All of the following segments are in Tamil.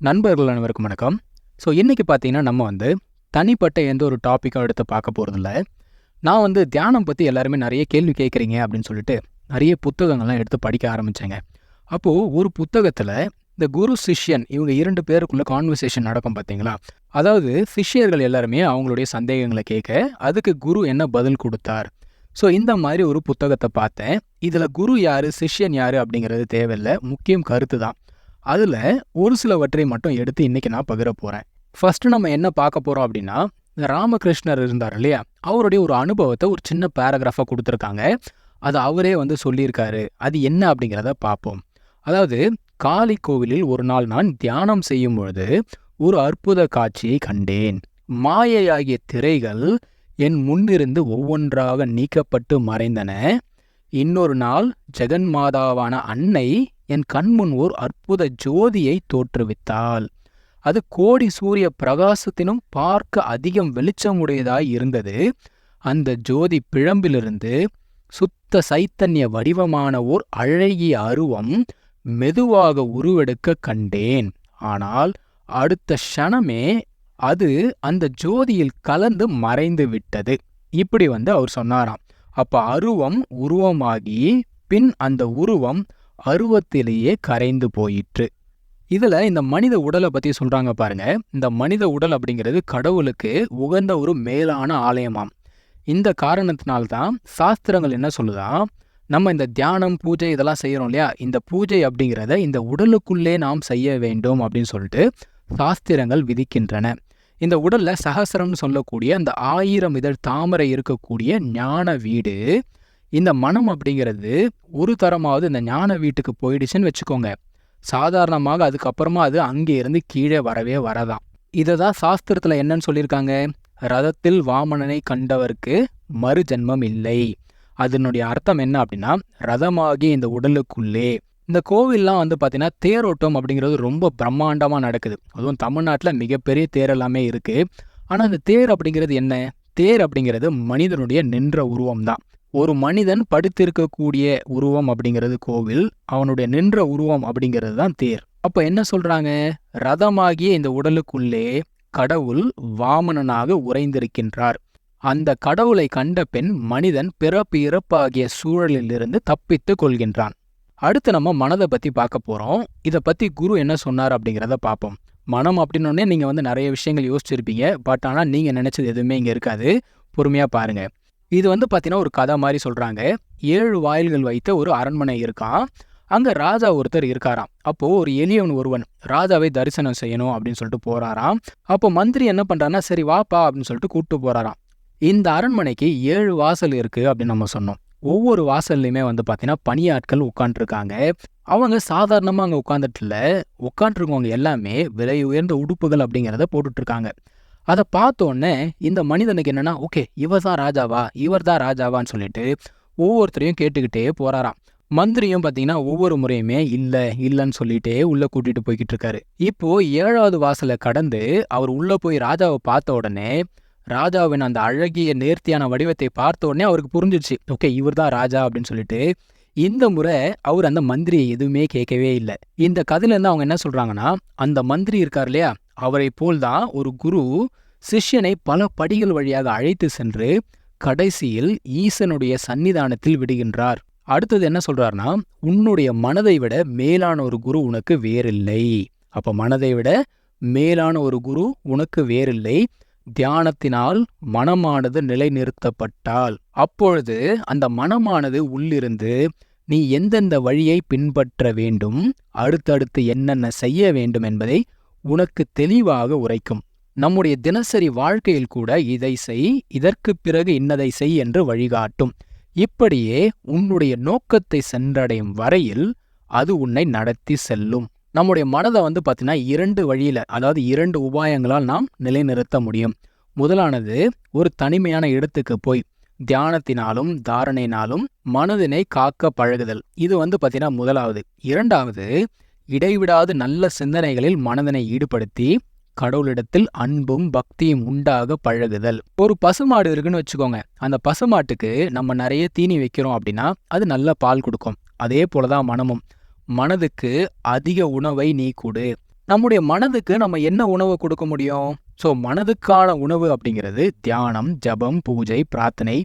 நண்பர்கள் அனைவருக்கும் வணக்கம். ஸோ இன்றைக்கி பார்த்தீங்கன்னா நம்ம வந்து தனிப்பட்ட எந்த ஒரு டாப்பிக்கும் எடுத்து பார்க்க போகிறதில்ல நான் வந்து தியானம் பற்றி எல்லாருமே நிறைய கேள்வி கேட்குறீங்க அப்படின்னு சொல்லிட்டு நிறைய புத்தகங்கள்லாம் எடுத்து படிக்க ஆரம்பித்தேங்க அப்போது ஒரு புத்தகத்தில் இந்த குரு சிஷ்யன் இவங்க இரண்டு பேருக்குள்ள கான்வர்சேஷன் நடக்கும் பார்த்தீங்களா அதாவது சிஷ்யர்கள் எல்லாருமே அவங்களுடைய சந்தேகங்களை கேட்க அதுக்கு குரு என்ன பதில் கொடுத்தார்? ஸோ இந்த மாதிரி ஒரு புத்தகத்தை பார்த்தேன். இதில் குரு யார் சிஷ்யன் யார் அப்படிங்கிறது தேவையில்லை. முக்கியம் கருத்து தான் அதில் ஒரு சிலவற்றை மட்டும் எடுத்து இன்னைக்கு நான் பகிர போகிறேன் ஃபர்ஸ்ட் நம்ம என்ன பார்க்க போகிறோம் அப்படின்னா ராமகிருஷ்ணர் இருந்தார் இல்லையா? அவருடைய ஒரு அனுபவத்தை ஒரு சின்ன பேராகிராஃபாக கொடுத்துருக்காங்க. அது அவரே வந்து சொல்லியிருக்காரு. அது என்ன அப்படிங்கிறத பார்ப்போம். அதாவது காளி கோவிலில் ஒரு நாள் நான் தியானம் செய்யும் பொழுது ஒரு அற்புத காட்சியை கண்டேன். மாயையாகிய திரைகள் என் முன்னிருந்து ஒவ்வொன்றாக நீக்கப்பட்டு மறைந்தன. இன்னொரு நாள் ஜெகன்மாதாவான அன்னை என் கண்முன் ஓர் அற்புத ஜோதியை தோற்றுவித்தாள். அது கோடி சூரிய பிரகாசத்தினும் பார்க்க அதிகம் வெளிச்சமுடையதாய் இருந்தது. அந்த ஜோதி பிழம்பிலிருந்து சுத்த சைத்தன்ய வடிவமான ஓர் அழகிய அருவம் மெதுவாக உருவெடுக்க கண்டேன். ஆனால் அடுத்த க்ஷணமே அது அந்த ஜோதியில் கலந்து மறைந்து விட்டது. இப்படி வந்து அவர் சொன்னாராம். அப்ப அருவம் உருவமாகி பின் அந்த உருவம் அருவத்திலேயே கரைந்து போயிற்று. இதுல இந்த மனித உடலை பத்தி சொல்றாங்க பாருங்க. இந்த மனித உடல் அப்படிங்கிறது கடவுளுக்கு உகந்த ஒரு மேலான ஆலயமாம். இந்த காரணத்தினால்தான் சாஸ்திரங்கள் என்ன சொல்லுதான் நம்ம இந்த தியானம் பூஜை இதெல்லாம் செய்யறோம் இல்லையா? இந்த பூஜை அப்படிங்கிறத இந்த உடலுக்குள்ளே நாம் செய்ய வேண்டும் அப்படின்னு சொல்லிட்டு சாஸ்திரங்கள் விதிக்கின்றன. இந்த உடல்ல சகசரம்னு சொல்லக்கூடிய அந்த ஆயிரம் இதழ் தாமரை இருக்கக்கூடிய ஞான வீடு இந்த மனம் அப்படிங்கிறது ஒரு தரமாவது இந்த ஞான வீட்டுக்கு போயிடுச்சுன்னு வச்சுக்கோங்க. சாதாரணமாக அதுக்கப்புறமா அது அங்கே இருந்து கீழே வரவே வரதான். இதை தான் சாஸ்திரத்தில் என்னன்னு சொல்லியிருக்காங்க? ரதத்தில் வாமனனை கண்டவருக்கு மறு ஜென்மம் இல்லை. அதனுடைய அர்த்தம் என்ன அப்படின்னா ரதமாகி இந்த உடலுக்குள்ளே. இந்த கோவில்லாம் வந்து பார்த்தீங்கன்னா தேரோட்டம் அப்படிங்கிறது ரொம்ப பிரம்மாண்டமாக நடக்குது. அதுவும் தமிழ்நாட்டில் மிகப்பெரிய தேர் எல்லாமே இருக்குது ஆனால் அந்த தேர் அப்படிங்கிறது என்ன? தேர் அப்படிங்கிறது மனிதனுடைய நின்ற உருவம் தான் ஒரு மனிதன் படுத்திருக்கக்கூடிய உருவம் அப்படிங்கிறது கோவில் அவனுடைய நின்ற உருவம் அப்படிங்கிறது தான் தேர். அப்ப என்ன சொல்றாங்க? ரதமாகிய இந்த உடலுக்குள்ளே கடவுள் வாமனனாக உறைந்திருக்கின்றார். அந்த கடவுளை கண்ட பெண் மனிதன் பிறப்பு இறப்பாகிய சூழலிலிருந்து தப்பித்து கொள்கின்றான். அடுத்து நம்ம மனதை பத்தி பார்க்க போறோம். இதை பத்தி குரு என்ன சொன்னார் அப்படிங்கிறத பார்ப்போம். மனம் அப்படின்னோடனே நீங்க வந்து நிறைய விஷயங்கள் யோசிச்சிருப்பீங்க. பட் ஆனால் நீங்க நினைச்சது எதுவுமே இங்க இருக்காது. பொறுமையா பாருங்க. இது வந்து பார்த்தீங்கன்னா ஒரு கதை மாதிரி சொல்றாங்க. ஏழு வாயில்கள் வைத்த ஒரு அரண்மனை இருக்கான் அங்க ராஜா ஒருத்தர் இருக்காராம். அப்போ ஒரு எளியவன் ஒருவன் ராஜாவை தரிசனம் செய்யணும் அப்படின்னு சொல்லிட்டு போறாராம். அப்போ மந்திரி என்ன பண்றாருன்னா சரி வாப்பா அப்படின்னு சொல்லிட்டு கூப்பிட்டு போறாராம். இந்த அரண்மனைக்கு ஏழு வாசல் இருக்கு அப்படின்னு நம்ம சொன்னோம். ஒவ்வொரு வாசல்லையுமே வந்து பார்த்தீங்கன்னா பணியாட்கள் உட்காந்துருக்காங்க அவங்க சாதாரணமாக அங்கே உட்காந்துட்டு இல்லை. உட்காந்துருக்கவங்க எல்லாமே விலை உயர்ந்த உடுப்புகள் அப்படிங்கிறத போட்டுட்டு இருக்காங்க. அதை பார்த்தோன்னே இந்த மனிதனுக்கு என்னன்னா ஓகே இவர் தான் ராஜாவா? இவர் தான் ராஜாவான்னு சொல்லிட்டு ஒவ்வொருத்தரையும் கேட்டுக்கிட்டே போறாராம். மந்திரியும் பார்த்தீங்கன்னா ஒவ்வொரு முறையுமே இல்லை இல்லைன்னு சொல்லிட்டே உள்ள கூட்டிட்டு போய்கிட்டு இருக்காரு. இப்போ ஏழாவது வாசலை கடந்து அவர் உள்ள போய் ராஜாவை பார்த்த உடனே ராஜாவின் அந்த அழகிய நேர்த்தியான வடிவத்தை பார்த்த உடனே அவருக்கு புரிஞ்சிடுச்சு ஓகே இவர் தான் ராஜா அப்படின்னு சொல்லிட்டு இந்த முறை அவர் அந்த மந்திரியை எதுவுமே கேட்கவே இல்லை. இந்த கதையிலேருந்து அவங்க என்ன சொல்றாங்கன்னா அந்த மந்திரி இருக்கார் இல்லையா அவரை போல்தான் ஒரு குரு சிஷ்யனை பல படிகள் வழியாக அழைத்து சென்று கடைசியில் ஈசனுடைய சன்னிதானத்தில் விடுகின்றார். அடுத்தது என்ன சொல்றாருன்னா உன்னுடைய மனதை விட மேலான ஒரு குரு உனக்கு வேறில்லை. அப்ப மனதை விட மேலான ஒரு குரு உனக்கு வேறில்லை. தியானத்தினால் மனமானது நிலைநிறுத்தப்பட்டால். அப்பொழுது அந்த மனமானது உள்ளிருந்து நீ எந்தெந்த வழியை பின்பற்ற வேண்டும் அடுத்தடுத்து என்னென்ன செய்ய வேண்டும் என்பதை உனக்கு தெளிவாக உரைக்கும். நம்முடைய தினசரி வாழ்க்கையில் கூட இதை செய் இதற்கு பிறகு இன்னதை செய் என்று வழிகாட்டும். இப்படியே உன்னுடைய நோக்கத்தை சென்றடையும் வரையில் அது உன்னை நடத்தி செல்லும். நம்முடைய மனதை வந்து பார்த்தீங்கன்னா இரண்டு வழியில அதாவது இரண்டு உபாயங்களால் நாம் நிலைநிறுத்த முடியும். முதலானது ஒரு தனிமையான இடத்துக்கு போய் தியானத்தினாலும் தாரணையினாலும் மனதினை காக்க பழகுதல். இது வந்து பார்த்தீங்கன்னா முதலாவது. இரண்டாவது இடைவிடாது நல்ல சிந்தனைகளில் மனதினை ஈடுபடுத்தி கடவுளிடத்தில் அன்பும் பக்தியும் உண்டாக பழகுதல். ஒரு பசுமாடு இருக்குன்னு வச்சுக்கோங்க. அந்த பசுமாட்டுக்கு நம்ம நிறைய தீனி வைக்கிறோம் அப்படின்னா அது நல்ல பால் கொடுக்கும். அதே போலதான் மனமும். மனதுக்கு அதிக உணவை நீ கொடு. நம்முடைய மனதுக்கு நம்ம என்ன உணவு கொடுக்க முடியும்? ஸோ மனதுக்கான உணவு அப்படிங்கிறது தியானம் ஜபம் பூஜை பிரார்த்தனை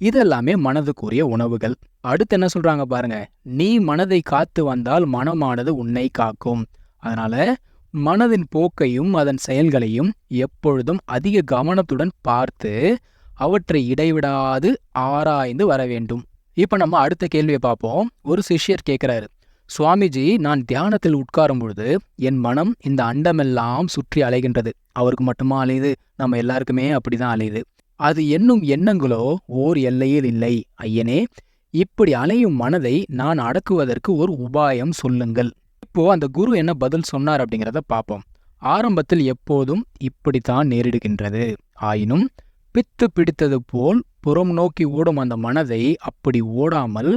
இதெல்லாமே மனதுக்குரிய உணவுகள். அடுத்து என்ன சொல்றாங்க பாருங்க நீ மனதை காத்து வந்தால் மனமானது உன்னை காக்கும். அதனால மனதின் போக்கையும் அதன் செயல்களையும் எப்பொழுதும் அதிக கவனத்துடன் பார்த்து அவற்றை இடைவிடாது ஆராய்ந்து வர வேண்டும். இப்போ நம்ம அடுத்த கேள்வியை பார்ப்போம். ஒரு சிஷ்யர் கேட்குறாரு சுவாமிஜி நான் தியானத்தில் உட்காரும் பொழுது என் மனம் இந்த அண்டமெல்லாம் சுற்றி அலைகின்றது. அவருக்கு மட்டுமா அலையுது? நம்ம எல்லாருக்குமே அப்படிதான் அலையுது. அது என்னும் எண்ணங்களோ ஓர் எல்லையில் இல்லை. ஐயனே இப்படி அலையும் மனதை நான் அடக்குவதற்கு ஒரு உபாயம் சொல்லுங்கள். இப்போ அந்த குரு என்ன பதில் சொன்னார் அப்படிங்கிறத பார்ப்போம். ஆரம்பத்தில் எப்போதும் இப்படித்தான் நேரிடுகின்றது. ஆயினும் பித்து பிடித்தது போல் புறம் நோக்கி ஓடும் அந்த மனதை அப்படி ஓடாமல்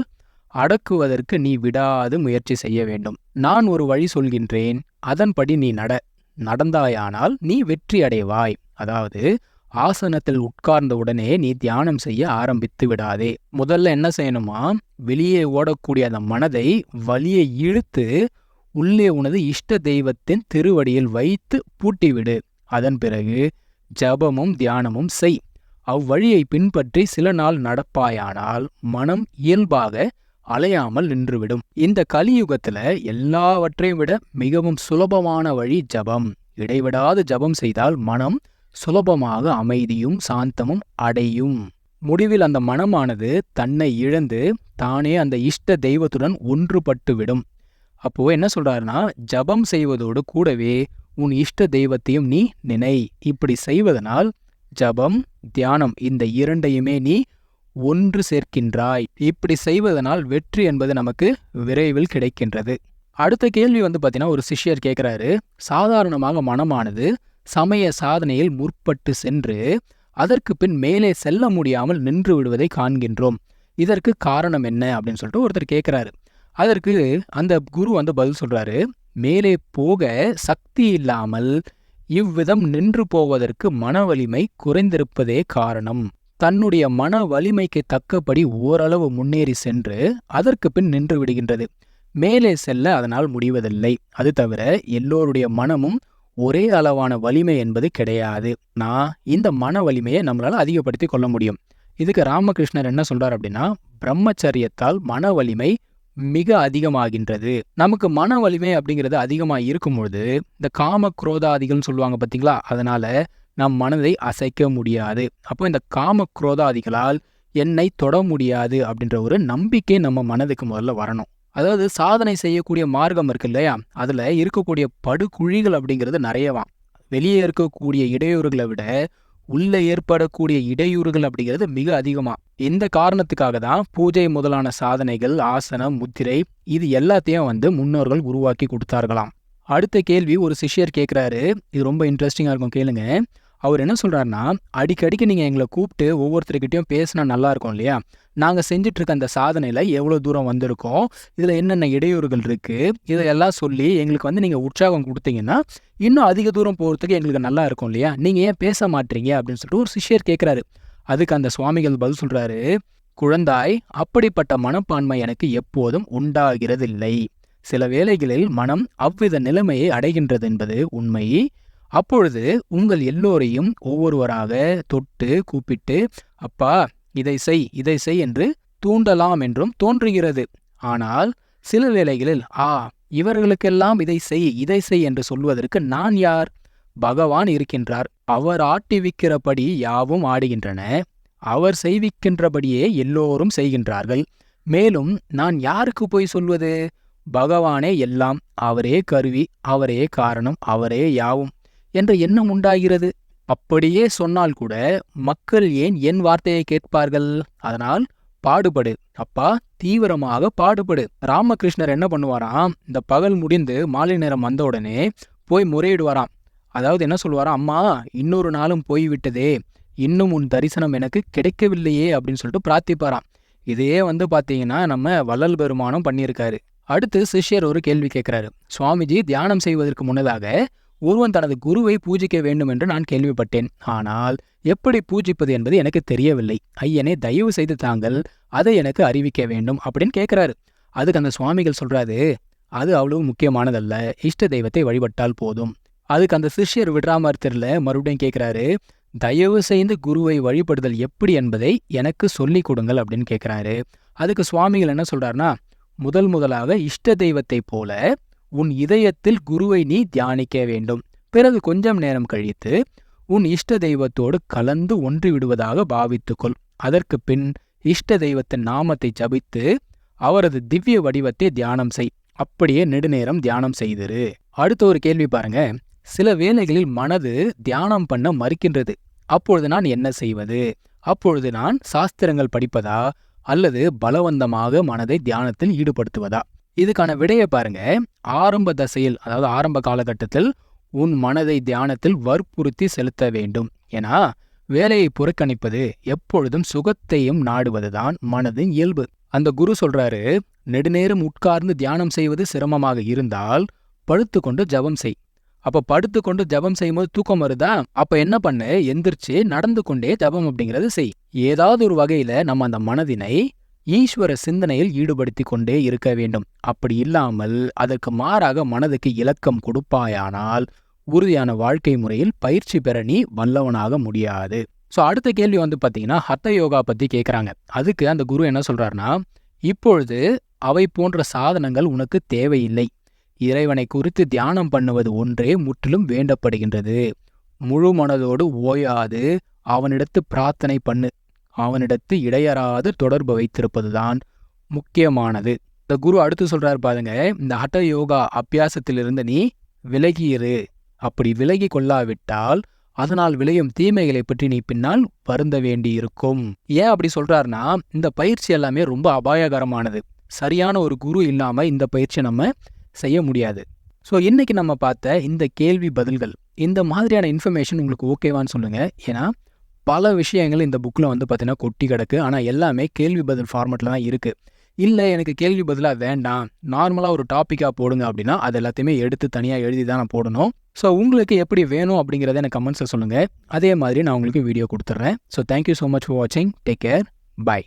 அடக்குவதற்கு நீ விடாது முயற்சி செய்ய வேண்டும். நான் ஒரு வழி சொல்கின்றேன் அதன்படி நீ நட. நடந்தாயானால் நீ வெற்றி அடைவாய். அதாவது ஆசனத்தில் உட்கார்ந்த உடனே நீ தியானம் செய்ய ஆரம்பித்து விடாதே. முதல்ல என்ன செய்யணுமா? வெளியே ஓடக்கூடிய அந்த மனதை வலியை இழுத்து உள்ளே உனது இஷ்ட தெய்வத்தின் திருவடியில் வைத்து பூட்டிவிடு. அதன் பிறகு ஜபமும் தியானமும் செய். அவ்வழியை பின்பற்றி சில நாள் நடப்பாயானால் மனம் இயல்பாக அலையாமல் நின்றுவிடும். இந்த கலியுகத்துல எல்லாவற்றையும் விட மிகவும் சுலபமான வழி ஜபம். இடைவிடாது ஜபம் செய்தால் மனம் சுலபமாக அமைதியும் சாந்தமும் அடையும். முடிவில் அந்த மனமானது தன்னை இழந்து தானே அந்த இஷ்ட தெய்வத்துடன் ஒன்றுபட்டு விடும். அப்போ என்ன சொல்றாருன்னா ஜபம் செய்வதோடு கூடவே உன் இஷ்ட தெய்வத்தையும் நீ நினை. இப்படி செய்வதனால் ஜபம் தியானம் இந்த இரண்டையுமே நீ ஒன்று சேர்க்கின்றாய். இப்படி செய்வதனால் வெற்றி என்பது நமக்கு விரைவில் கிடைக்கின்றது. அடுத்த கேள்வி வந்து பார்த்தீங்கன்னா ஒரு சிஷ்யர் கேட்குறாரு சாதாரணமாக மனமானது சமய சாதனையில் முற்பட்டு சென்று அதற்கு பின் மேலே செல்ல முடியாமல் நின்று விடுவதை காண்கின்றோம். இதற்கு காரணம் என்ன? அப்படின்னு சொல்லிட்டு ஒருத்தர் கேட்குறாரு அதற்கு அந்த குரு வந்து பதில் சொல்றாரு. மேலே போக சக்தி இல்லாமல் இவ்விதம் நின்று போவதற்கு மன வலிமை குறைந்திருப்பதே காரணம். தன்னுடைய மன வலிமைக்கு தக்கபடி ஓரளவு முன்னேறி சென்று அதற்கு பின் நின்று விடுகின்றது. மேலே செல்ல அதனால் முடிவதில்லை. அது தவிர எல்லோருடைய மனமும் ஒரே அளவான வலிமை என்பது கிடையாது. நான் இந்த மன வலிமையை நம்மளால அதிகப்படுத்தி கொள்ள முடியும். இதுக்கு ராமகிருஷ்ணர் என்ன சொல்றார் அப்படின்னா பிரம்மச்சரியத்தால் மன வலிமை மிக அதிகமாகின்றது. நமக்கு மன வலிமை அப்படிங்கிறது அதிகமாக இருக்கும் பொழுது இந்த காம குரோதாதிகள்னு சொல்லுவாங்க பார்த்தீங்களா அதனால நம் மனதை அசைக்க முடியாது. அப்போ இந்த காம குரோதாதிகளால் என்னை தொட முடியாது அப்படின்ற ஒரு நம்பிக்கை நம்ம மனதுக்கு முதல்ல வரணும். அதாவது சாதனை செய்யக்கூடிய மார்க்கம் இருக்கு இல்லையா? அதில் இருக்கக்கூடிய படுகுழிகள் அப்படிங்கிறது நிறையவாம். வெளியே இருக்கக்கூடிய இடையூறுகளை விட உள்ள ஏற்படக்கூடிய இடையூறுகள் அப்படிங்கிறது மிக அதிகமா இந்த காரணத்துக்காக தான் பூஜை முதலான சாதனைகள் ஆசனம் முத்திரை இது எல்லாத்தையும் வந்து முன்னோர்கள் உருவாக்கி கொடுத்தார்களாம். அடுத்த கேள்வி ஒரு சிஷ்யர் கேட்குறாரு. இது ரொம்ப இன்ட்ரெஸ்டிங்காக இருக்கும் கேளுங்க. அவர் என்ன சொல்கிறாருன்னா அடிக்கடிக்கு நீங்கள் எங்களை கூப்பிட்டு ஒவ்வொருத்தருக்கிட்டையும் பேசினா நல்லா இருக்கும் இல்லையா? நாங்கள் செஞ்சுட்டு அந்த சாதனையில் எவ்வளோ தூரம் வந்திருக்கோம்? இதில் என்னென்ன இடையூறுகள் இருக்குது இதையெல்லாம் சொல்லி எங்களுக்கு வந்து நீங்கள் உற்சாகம் கொடுத்தீங்கன்னா இன்னும் அதிக தூரம் போகிறதுக்கு எங்களுக்கு நல்லா இருக்கும் இல்லையா? நீங்கள் ஏன் பேச மாட்டீங்க? அப்படின்னு சொல்லிட்டு ஒரு சிஷ்யர் கேட்குறாரு அதுக்கு அந்த சுவாமிகள் பதில் சொல்கிறாரு குழந்தாய் அப்படிப்பட்ட மனப்பான்மை எனக்கு எப்போதும் உண்டாகிறதில்லை. சில வேளைகளில் மனம் அவ்வித நிலைமையை அடைகின்றது என்பது உண்மை. அப்பொழுது உங்கள் எல்லோரையும் ஒவ்வொருவராக தொட்டு கூப்பிட்டு அப்பா இதை செய் இதை செய் என்று தூண்டலாம் என்றும் தோன்றுகிறது. ஆனால் சில வேளைகளில் ஆ இவர்களுக்கெல்லாம் இதை செய் இதை செய் என்று சொல்வதற்கு நான் யார்? பகவான் இருக்கின்றார். அவர் ஆட்டிவிக்கிறபடி யாவும் ஆடுகின்றன. அவர் செய்விக்கின்றபடியே எல்லோரும் செய்கின்றார்கள். மேலும் நான் யாருக்கு போய் சொல்வது? பகவானே எல்லாம் அவரே கருவி அவரே காரணம் அவரே யாவும். என்ற எண்ணம் உண்டாகிறது. அப்படியே சொன்னால் கூட மக்கள் ஏன் என் வார்த்தையை கேட்பார்கள்? அதனால் பாடுபடு. அப்பா தீவிரமாக பாடுபடு. ராமகிருஷ்ணர் என்ன பண்ணுவாராம்? இந்த பகல் முடிந்து மாலை நேரம் வந்த உடனே போய் முறையிடுவாராம். அதாவது என்ன சொல்லுவாராம்? அம்மா இன்னொரு நாளும் போய்விட்டதே. இன்னும் உன் தரிசனம் எனக்கு கிடைக்கவில்லையே அப்படின்னு சொல்லிட்டு பிரார்த்திப்பாராம். இதையே வந்து பார்த்தீங்கன்னா நம்ம வள்ளல் பெருமானம் பண்ணியிருக்காரு. அடுத்து சிஷ்யர் ஒரு கேள்வி கேட்குறாரு. சுவாமிஜி தியானம் செய்வதற்கு முன்னதாக ஒருவன் தனது குருவை பூஜிக்க வேண்டும் என்று நான் கேள்விப்பட்டேன். ஆனால் எப்படி பூஜிப்பது என்பது எனக்கு தெரியவில்லை. ஐயனே தயவு செய்து தாங்கள் அதை எனக்கு அறிவிக்க வேண்டும் அப்படின்னு கேட்குறாரு. அதுக்கு அந்த சுவாமிகள் சொல்றாரு அது அவ்வளவு முக்கியமானதல்ல. இஷ்ட தெய்வத்தை வழிபட்டால் போதும். அதுக்கு அந்த சிஷ்யர் விடுறாம தெரியல மறுபடியும் கேட்குறாரு தயவு செய்து குருவை வழிபடுதல் எப்படி என்பதை எனக்கு சொல்லிக் கொடுங்கள் அப்படின்னு கேட்குறாரு. அதுக்கு சுவாமிகள் என்ன சொல்றாருனா முதல் முதலாக இஷ்ட தெய்வத்தைப் போல உன் இதயத்தில் குருவை நீ தியானிக்க வேண்டும். பிறகு கொஞ்சம் நேரம் கழித்து உன் இஷ்ட தெய்வத்தோடு கலந்து ஒன்றி விடுவதாக பாவித்துக்கொள். அதற்கு பின் இஷ்ட தெய்வத்தின் நாமத்தை ஜபித்து அவரது திவ்ய வடிவத்தை தியானம் செய். அப்படியே நெடுநேரம் தியானம் செய்திரு. அடுத்த ஒரு கேள்வி பாருங்க. சில வேளைகளில் மனது தியானம் பண்ண மறுக்கின்றது. அப்பொழுது நான் என்ன செய்வது? அப்பொழுது நான் சாஸ்திரங்கள் படிப்பதா? அல்லது பலவந்தமாக மனதை தியானத்தில் ஈடுபடுத்துவதா? இதுக்கான விடையை பாருங்க. ஆரம்ப தசையில் அதாவது ஆரம்ப காலகட்டத்தில் உன் மனதை தியானத்தில் வற்புறுத்தி செலுத்த வேண்டும். ஏன்னா வேலையை புறக்கணிப்பது எப்பொழுதும் சுகத்தையும் நாடுவதுதான் மனதின் இயல்பு. அந்த குரு சொல்றாரு நெடுநேரம் உட்கார்ந்து தியானம் செய்வது சிரமமாக இருந்தால் படுத்துக்கொண்டு ஜபம் செய். அப்ப படுத்துக்கொண்டு ஜபம் செய்யும்போது தூக்கம் வருதா? அப்ப என்ன பண்ணு? எந்திரிச்சு நடந்து கொண்டே ஜபம் அப்படிங்கறது செய். ஏதாவது ஒரு வகையில நம்ம அந்த மனதினை ஈஸ்வர சிந்தனையில் ஈடுபடுத்தி கொண்டே இருக்க வேண்டும். அப்படி இல்லாமல் அதற்கு மாறாக மனதுக்கு இலக்கம் கொடுப்பாயானால் உறுதியான வாழ்க்கை முறையில் பயிற்சி பெற நீ வல்லவனாக முடியாது. ஸோ அடுத்த கேள்வி வந்து பார்த்தீங்கன்னா ஹத்த யோகா பற்றி கேட்குறாங்க அதுக்கு அந்த குரு என்ன சொல்கிறாருன்னா இப்பொழுது அவை போன்ற சாதனங்கள் உனக்கு தேவையில்லை. இறைவனை குறித்து தியானம் பண்ணுவது ஒன்றே முற்றிலும் வேண்டப்படுகின்றது. முழு மனதோடு ஓயாது அவனிடத்து பிரார்த்தனை பண்ணு. அவனிடத்து இடையறாது தொடர்பு வைத்திருப்பதுதான் முக்கியமானது. இந்த குரு அடுத்து சொல்றாரு பாருங்க இந்த ஹட்ட யோகா அபியாசத்திலிருந்து நீ விலகியிரு. அப்படி விலகி கொள்ளாவிட்டால் அதனால் விளையும் தீமைகளை பற்றி நீ பின்னால் வருந்த வேண்டியிருக்கும். ஏன் அப்படி சொல்றாருன்னா இந்த பயிற்சி எல்லாமே ரொம்ப அபாயகரமானது. சரியான ஒரு குரு இல்லாம இந்த பயிற்சியை நம்ம செய்ய முடியாது. ஸோ இன்னைக்கு நம்ம பார்த்த இந்த கேள்வி பதில்கள் இந்த மாதிரியான இன்ஃபர்மேஷன் உங்களுக்கு ஓகேவான்னு சொல்லுங்க. ஏன்னா பல விஷயங்கள் இந்த புக்கில் வந்து பார்த்தீங்கன்னா கொட்டி கிடக்கு. ஆனால் எல்லாமே கேள்வி பதில் ஃபார்மெட்டில் தான் இருக்குது இல்லை எனக்கு கேள்வி பதிலாக வேண்டாம். நார்மலாக ஒரு டாப்பிக்காக போடுங்க அப்படின்னா அது எல்லாத்தையுமே எடுத்து தனியாக எழுதி தான் நான் போடணும். ஸோ உங்களுக்கு எப்படி வேணும் அப்படிங்கிறத எனக்கு கமெண்ட்ஸில் சொல்லுங்கள் அதே மாதிரி நான் உங்களுக்கு வீடியோ கொடுத்துட்றேன் so thank you so much for வாட்சிங் டேக் கேர் பை